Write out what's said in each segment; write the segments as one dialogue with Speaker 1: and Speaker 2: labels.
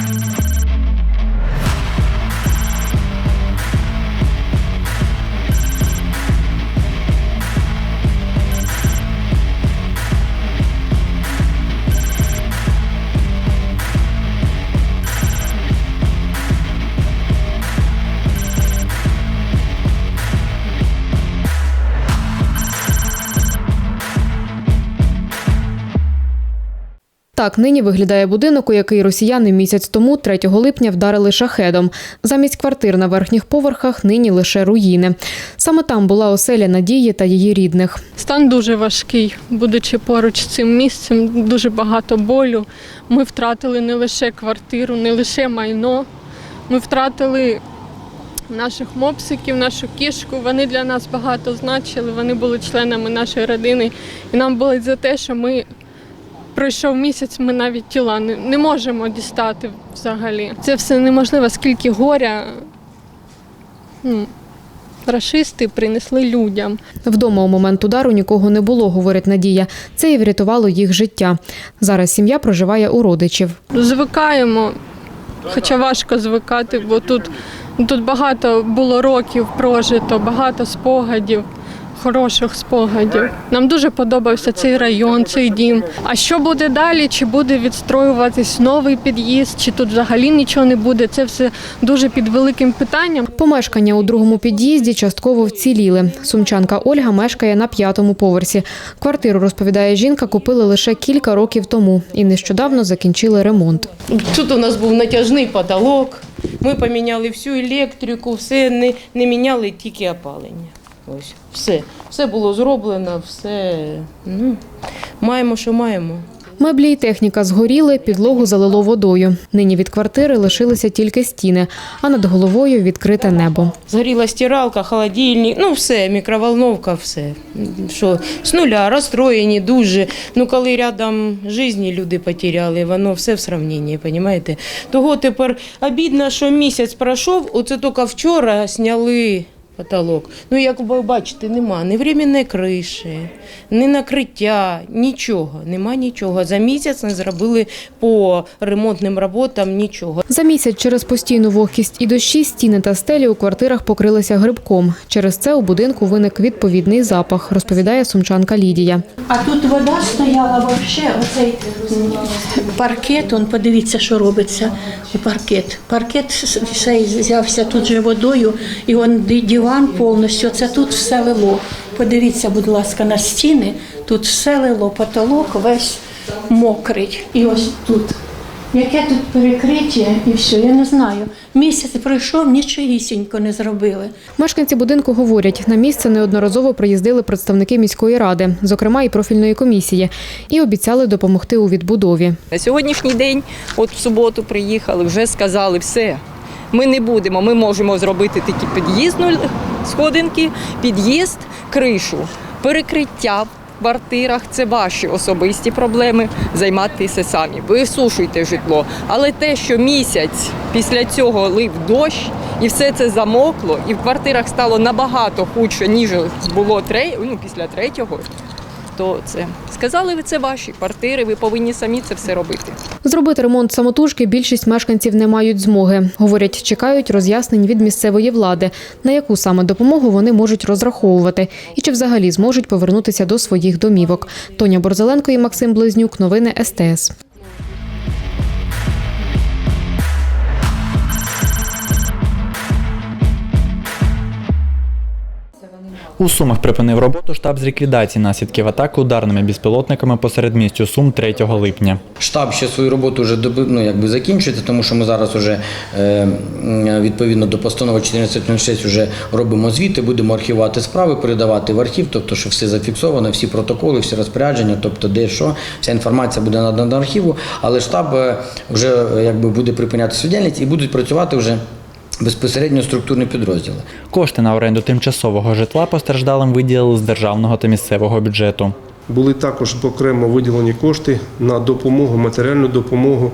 Speaker 1: Thank you. Так нині виглядає будинок, у який росіяни місяць тому, 3 липня, вдарили шахедом. Замість квартир на верхніх поверхах нині лише руїни. Саме там була оселя Надії та її рідних.
Speaker 2: Стан дуже важкий, будучи поруч з цим місцем, дуже багато болю. Ми втратили не лише квартиру, не лише майно. Ми втратили наших мопсиків, нашу кішку. Вони для нас багато значили, вони були членами нашої родини. І нам болить за те, що ми пройшов місяць, ми навіть тіла не, не можемо дістати взагалі. Це все неможливо, скільки горя ну, рашисти принесли людям.
Speaker 1: Вдома у момент удару нікого не було, говорить Надія. Це і врятувало їх життя. Зараз сім'я проживає у родичів.
Speaker 2: Звикаємо, хоча важко звикати, бо тут, тут багато було років прожито, багато спогадів, хороших спогадів. Нам дуже подобався цей район, цей дім. А що буде далі? Чи буде відстроюватись новий під'їзд, чи тут взагалі нічого не буде? Це все дуже під великим питанням.
Speaker 1: Помешкання у другому під'їзді частково вціліли. Сумчанка Ольга мешкає на п'ятому поверсі. Квартиру, розповідає жінка, купили лише кілька років тому і нещодавно закінчили ремонт.
Speaker 3: Тут у нас був натяжний потолок. Ми поміняли всю електрику, все не, не міняли тільки опалення. Ось, все. Все було зроблено, все. Ну, маємо, що маємо.
Speaker 1: Меблі і техніка згоріли, підлогу залило водою. Нині від квартири лишилися тільки стіни, а над головою відкрите небо.
Speaker 3: Згоріла стиралка, холодильник, ну все, мікроволновка, все. Що з нуля розстроєні дуже. Ну коли рядом житті люди потеряли, воно все в сравненні, розумієте? Того тепер обідно, що місяць пройшов, оце тільки вчора зняли потолок. Ну, як ви бачите, нема ні временної криші, ні накриття, нічого, нема нічого. За місяць не зробили по ремонтним роботам нічого.
Speaker 1: За місяць через постійну вогкість і дощі стіни та стелі у квартирах покрилися грибком. Через це у будинку виник відповідний запах, розповідає сумчанка Лідія.
Speaker 4: А тут вода стояла вообще, оцей паркет, он подивіться, що робиться. Паркет. Паркет цей взявся тут же водою, і он ди- диван повністю. Це тут все лило. Подивіться, будь ласка, на стіни. Тут все лило, потолок весь мокрий. І ось тут. Яке тут перекриття і все, я не знаю. Місяць пройшов, нічогісінько не зробили.
Speaker 1: Мешканці будинку говорять, на місце неодноразово приїздили представники міської ради, зокрема і профільної комісії, і обіцяли допомогти у відбудові.
Speaker 5: На сьогоднішній день, от в суботу приїхали, вже сказали, все, ми не будемо, ми можемо зробити тільки під'їзд, нуль- сходинки, під'їзд, кришу, перекриття в квартирах це ваші особисті проблеми, займатися самі. Висушуйте житло. Але те, що місяць після цього лив дощ, і все це замокло, і в квартирах стало набагато худше, ніж було ну, після третього, то це сказали ви це ваші квартири, ви повинні самі це все робити.
Speaker 1: Зробити ремонт самотужки більшість мешканців не мають змоги. Говорять, чекають роз'яснень від місцевої влади, на яку саме допомогу вони можуть розраховувати і чи взагалі зможуть повернутися до своїх домівок. Тоня Борзеленко і Максим Близнюк. Новини СТС.
Speaker 6: У Сумах припинив роботу штаб з ліквідації наслідків атаки ударними безпілотниками посеред містю Сум 3 липня.
Speaker 7: Штаб ще свою роботу вже ну, якби закінчується, тому що ми зараз вже е, відповідно до постанови 1406 вже робимо звіти, будемо архівувати справи, передавати в архів, тобто, що все зафіксовано, всі протоколи, всі розпорядження, тобто де що, вся інформація буде надана до архіву, але штаб е, вже е, якби буде припиняти свою діяльність і будуть працювати вже безпосередньо структурні підрозділи.
Speaker 6: Кошти на оренду тимчасового житла постраждалим виділили з державного та місцевого бюджету.
Speaker 8: Були також окремо виділені кошти на допомогу, матеріальну допомогу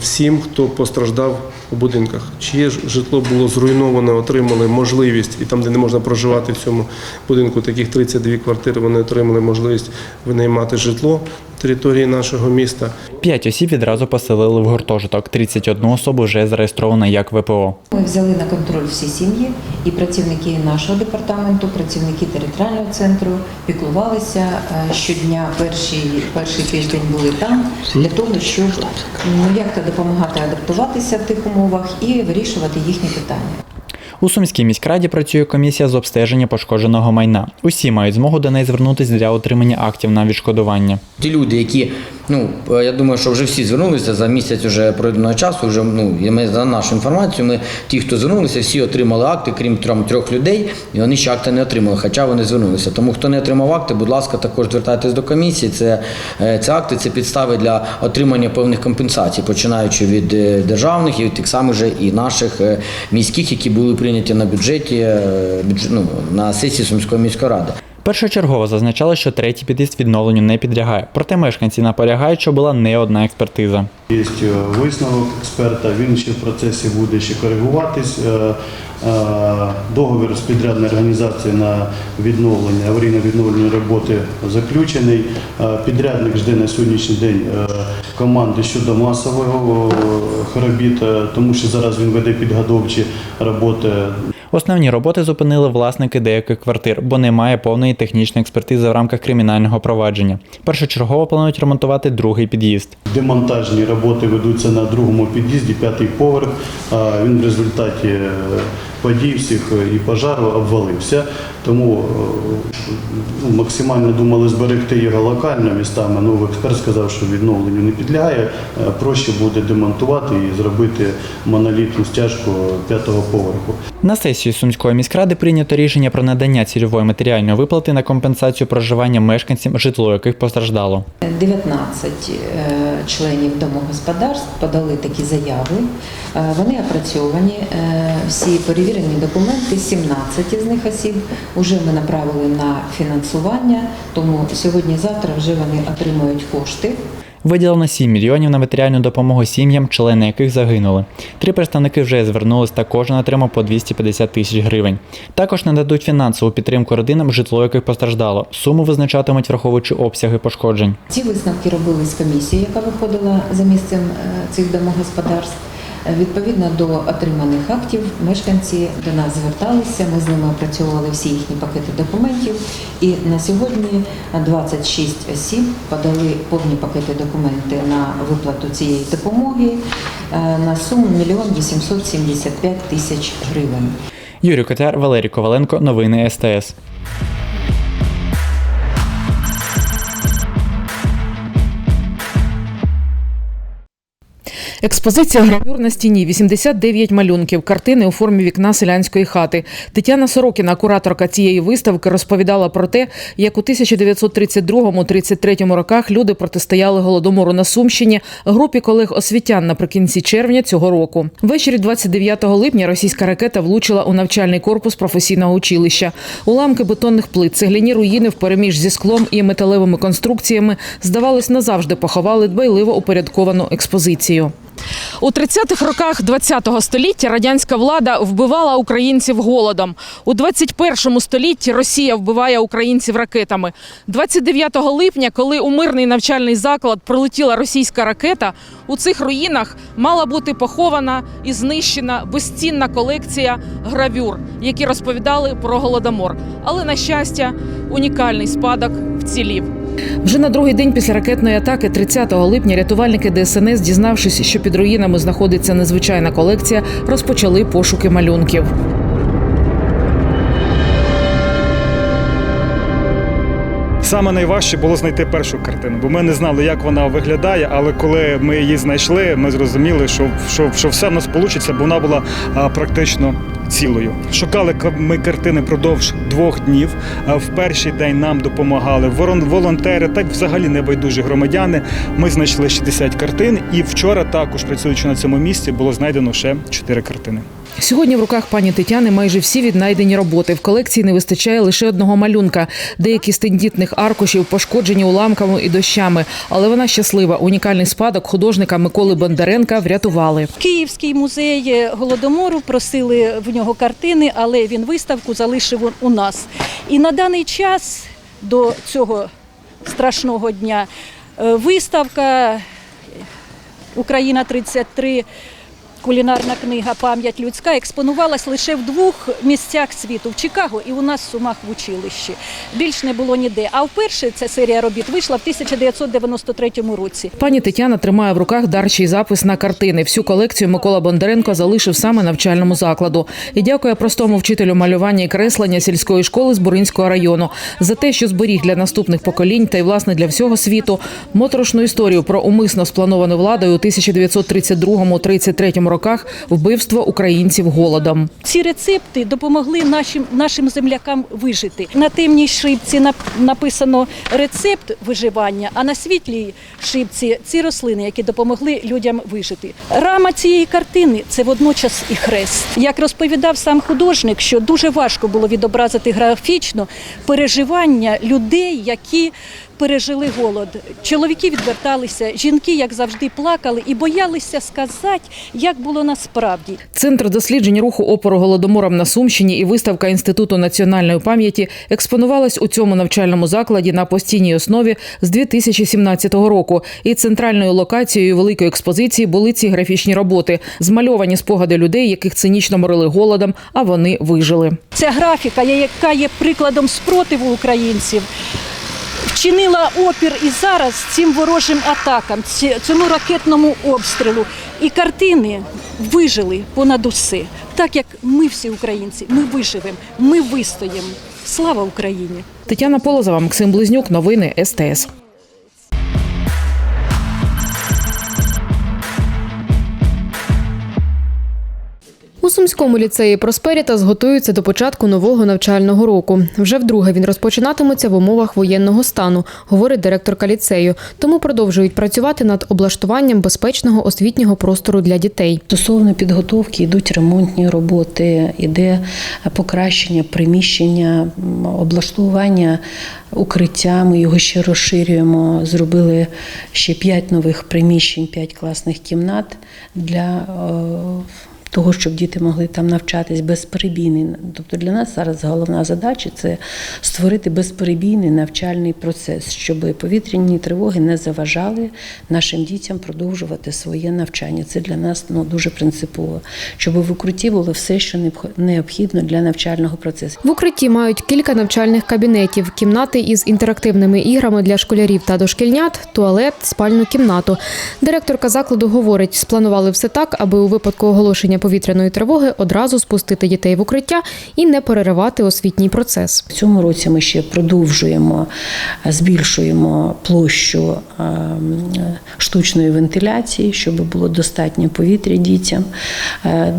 Speaker 8: всім, хто постраждав у будинках. Чиє ж житло було зруйноване, отримали можливість, і там, де не можна проживати в цьому будинку, таких 32 квартири, вони отримали можливість винаймати житло території нашого міста.
Speaker 6: П'ять осіб відразу поселили в гуртожиток. 31 особу вже зареєстровано як ВПО.
Speaker 9: Ми взяли на контроль всі сім'ї, і працівники нашого департаменту, працівники територіального центру піклувалися е, щодня. Перший, перший тиждень були там для того, щоб ну, як то допомагати адаптуватися в тих умовах і вирішувати їхні питання.
Speaker 6: У Сумській міськраді працює комісія з обстеження пошкодженого майна. Усі мають змогу до неї звернутися для отримання актів на відшкодування.
Speaker 7: Ті люди, які, ну е, я думаю, що вже всі звернулися за місяць вже пройденого часу. Вже ну і ми за нашу інформацію. Ми ті, хто звернулися, всі отримали акти, крім трьом трьох людей, і вони ще акти не отримали, хоча вони звернулися. Тому хто не отримав акти, будь ласка, також звертайтесь до комісії. Це, е, це акти, це підстави для отримання певних компенсацій, починаючи від е, державних і від тих самих же і наших міських, які були прийняті на бюджеті бюджет, ну, на сесії Сумської міської ради.
Speaker 6: Першочергово зазначали, що третій під'їзд відновленню не підлягає. Проте мешканці наполягають, що була не одна експертиза.
Speaker 10: Є висновок експерта, він ще в процесі буде ще коригуватись. Е, е, Договір з підрядною організацією на відновлення, аварійно-відновлені роботи заключений. Е, Підрядник жде на сьогоднішній день команди щодо масового робіт, тому що зараз він веде підготовчі роботи
Speaker 6: Основні роботи зупинили власники деяких квартир, бо немає повної технічної експертизи в рамках кримінального провадження. Першочергово планують ремонтувати другий під'їзд.
Speaker 10: Демонтажні роботи ведуться на другому під'їзді, п'ятий поверх. Він в результаті е, подій всіх і пожару обвалився. Тому е, ну, максимально думали зберегти його локально містами. Ну, експерт сказав, що відновленню не підлягає. Е, Проще буде демонтувати і зробити монолітну стяжку п'ятого поверху.
Speaker 6: На сесії Сумської міськради прийнято рішення про надання цільової матеріальної виплати на компенсацію проживання мешканцям, житло яких постраждало.
Speaker 9: 19 е, членів домогосподарств подали такі заяви. Е, Вони опрацьовані, е, всі перевірені документи, 17 з них осіб вже ми направили на фінансування, тому сьогодні-завтра вже вони отримують кошти.
Speaker 6: Виділено 7 мільйонів на матеріальну допомогу сім'ям, члени яких загинули. Три представники вже звернулись та кожен отримав по 250 тисяч гривень. Також нададуть фінансову підтримку родинам, житло яких постраждало. Суму визначатимуть, враховуючи обсяги пошкоджень.
Speaker 9: Ці висновки робились комісією, яка виходила за місцем е, цих домогосподарств. Відповідно до отриманих актів, мешканці до нас зверталися. Ми з ними опрацьовували всі їхні пакети документів. І на сьогодні 26 осіб подали повні пакети документи на виплату цієї допомоги е, на суму 1 875 тисяч гривень.
Speaker 6: Юрій Котяр, Валерій Коваленко, новини СТС.
Speaker 11: Експозиція гравюр на стіні, 89 малюнків, картини у формі вікна селянської хати. Тетяна Сорокіна, кураторка цієї виставки, розповідала про те, як у 1932-33 роках люди протистояли голодомору на Сумщині групі колег освітян наприкінці червня цього року. Ввечері 29 липня російська ракета влучила у навчальний корпус професійного училища. Уламки бетонних плит, цегляні руїни впереміж зі склом і металевими конструкціями, здавалось, назавжди поховали дбайливо упорядковану експозицію. У 30-х роках ХХ століття радянська влада вбивала українців голодом. У 21 столітті Росія вбиває українців ракетами. 29 липня, коли у мирний навчальний заклад прилетіла російська ракета, у цих руїнах мала бути похована і знищена безцінна колекція гравюр, які розповідали про голодомор. Але на щастя, унікальний спадок вцілів. Вже на другий день після ракетної атаки, 30 липня, рятувальники ДСНС, дізнавшись, що під руїнами знаходиться незвичайна колекція, розпочали пошуки малюнків.
Speaker 12: Саме найважче було знайти першу картину, бо ми не знали, як вона виглядає. Але коли ми її знайшли, ми зрозуміли, що, що, що все в нас вийде, бо вона була а, практично цілою. Шукали ка- ми картини продовж двох днів. В перший день нам допомагали волонтери, так взагалі небайдужі громадяни. Ми знайшли 60 картин, і вчора також працюючи на цьому місці, було знайдено ще 4 картини.
Speaker 11: Сьогодні в руках пані Тетяни майже всі віднайдені роботи. В колекції не вистачає лише одного малюнка. Деякі з тендітних аркушів пошкоджені уламками і дощами. Але вона щаслива. Унікальний спадок художника Миколи Бондаренка врятували.
Speaker 13: Київський музей голодомору просили в нього картини, але він виставку залишив у нас. І на даний час до цього страшного дня е, виставка Україна 33 Кулінарна книга Пам'ять людська експонувалась лише в двох місцях світу в Чикаго і у нас в Сумах в училищі. Більш не було ніде. А вперше ця серія робіт вийшла в 1993 році.
Speaker 11: Пані Тетяна тримає в руках дарчий запис на картини. Всю колекцію Микола Бондаренко залишив саме навчальному закладу. І дякує простому вчителю малювання і креслення сільської школи з Буринського району за те, що зберіг для наступних поколінь та й власне для всього світу моторошну історію про умисно сплановану владою у 1932-33 роках вбивство українців голодом.
Speaker 13: Ці рецепти допомогли нашим нашим землякам вижити. На темній шибці нап- написано рецепт виживання, а на світлій шибці ці рослини, які допомогли людям вижити. Рама цієї картини це водночас і хрест. Як розповідав сам художник, що дуже важко було відобразити графічно переживання людей, які пережили голод. Чоловіки відверталися, жінки, як завжди, плакали і боялися сказати, як було насправді.
Speaker 11: Центр досліджень руху опору голодомором на Сумщині і виставка Інституту національної пам'яті експонувалась у цьому навчальному закладі на постійній основі з 2017 року. І центральною локацією великої експозиції були ці графічні роботи, змальовані спогади людей, яких цинічно морили голодом, а вони вижили.
Speaker 13: Ця графіка, яка є прикладом спротиву українців, вчинила опір і зараз цим ворожим атакам, цьому ракетному обстрілу. І картини вижили понад усе. Так як ми всі українці, ми виживемо, ми вистоїмо. Слава Україні!
Speaker 11: Тетяна Полозова, Максим Близнюк, новини СТС.
Speaker 1: Сумському ліцеї Просперітас готуються до початку нового навчального року. Вже вдруге він розпочинатиметься в умовах воєнного стану, говорить директорка ліцею. Тому продовжують працювати над облаштуванням безпечного освітнього простору для дітей.
Speaker 14: Стосовно підготовки йдуть ремонтні роботи, іде покращення приміщення, облаштування укриття. Ми його ще розширюємо. Зробили ще п'ять нових приміщень, п'ять класних кімнат для. Того, щоб діти могли там навчатись безперебійний. Тобто для нас зараз головна задача це створити безперебійний навчальний процес, щоб повітряні тривоги не заважали нашим дітям продовжувати своє навчання. Це для нас ну, дуже принципово, щоб в укритті було все, що необх- необхідно для навчального процесу.
Speaker 1: В укритті мають кілька навчальних кабінетів, кімнати із інтерактивними іграми для школярів та дошкільнят, туалет, спальну кімнату. Директорка закладу говорить, спланували все так, аби у випадку оголошення повітряної тривоги одразу спустити дітей в укриття і не переривати освітній процес.
Speaker 14: В цьому році ми ще продовжуємо, е, збільшуємо площу е, штучної вентиляції, щоб було достатньо повітря дітям, е,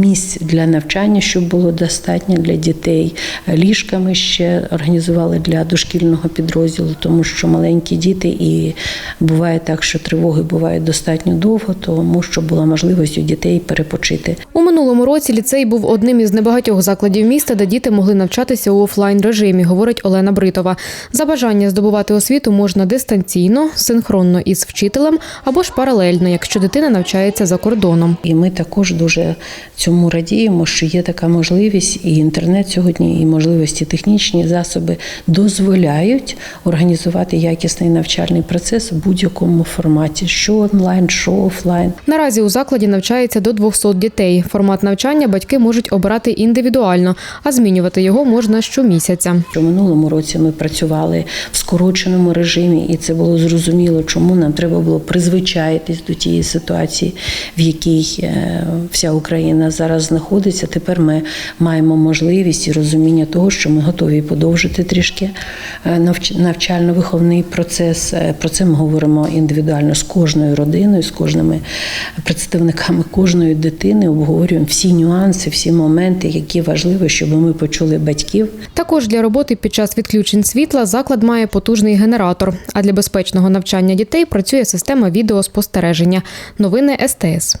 Speaker 14: місць для навчання, щоб було достатньо для дітей. Ліжка ми ще організували для дошкільного підрозділу, тому що маленькі діти і буває так, що тривоги бувають достатньо довго, тому що була можливість у дітей перепочити.
Speaker 1: У минулому році ліцей був одним із небагатьох закладів міста, де діти могли навчатися у офлайн режимі, говорить Олена Бритова. За бажання здобувати освіту можна дистанційно, синхронно із вчителем або ж паралельно, якщо дитина навчається за кордоном.
Speaker 14: І ми також дуже цьому радіємо, що є така можливість, і інтернет сьогодні, і можливості технічні засоби дозволяють організувати якісний навчальний процес в будь-якому форматі, що онлайн, що офлайн.
Speaker 1: Наразі у закладі навчається до 200 дітей. Формат навчання батьки можуть обирати індивідуально, а змінювати його можна щомісяця.
Speaker 14: У минулому році ми працювали в скороченому режимі, і це було зрозуміло, чому нам треба було призвичаїтись до тієї ситуації, в якій е, вся Україна зараз знаходиться. Тепер ми маємо можливість і розуміння того, що ми готові подовжити трішки е, навчально-виховний процес. Е, Про це ми говоримо індивідуально з кожною родиною, з кожними представниками кожної дитини. Обговорюємо всі нюанси, всі моменти, які важливі, щоб ми почули батьків.
Speaker 1: Також для роботи під час відключень світла заклад має потужний генератор. А для безпечного навчання дітей працює система відеоспостереження. Новини СТС.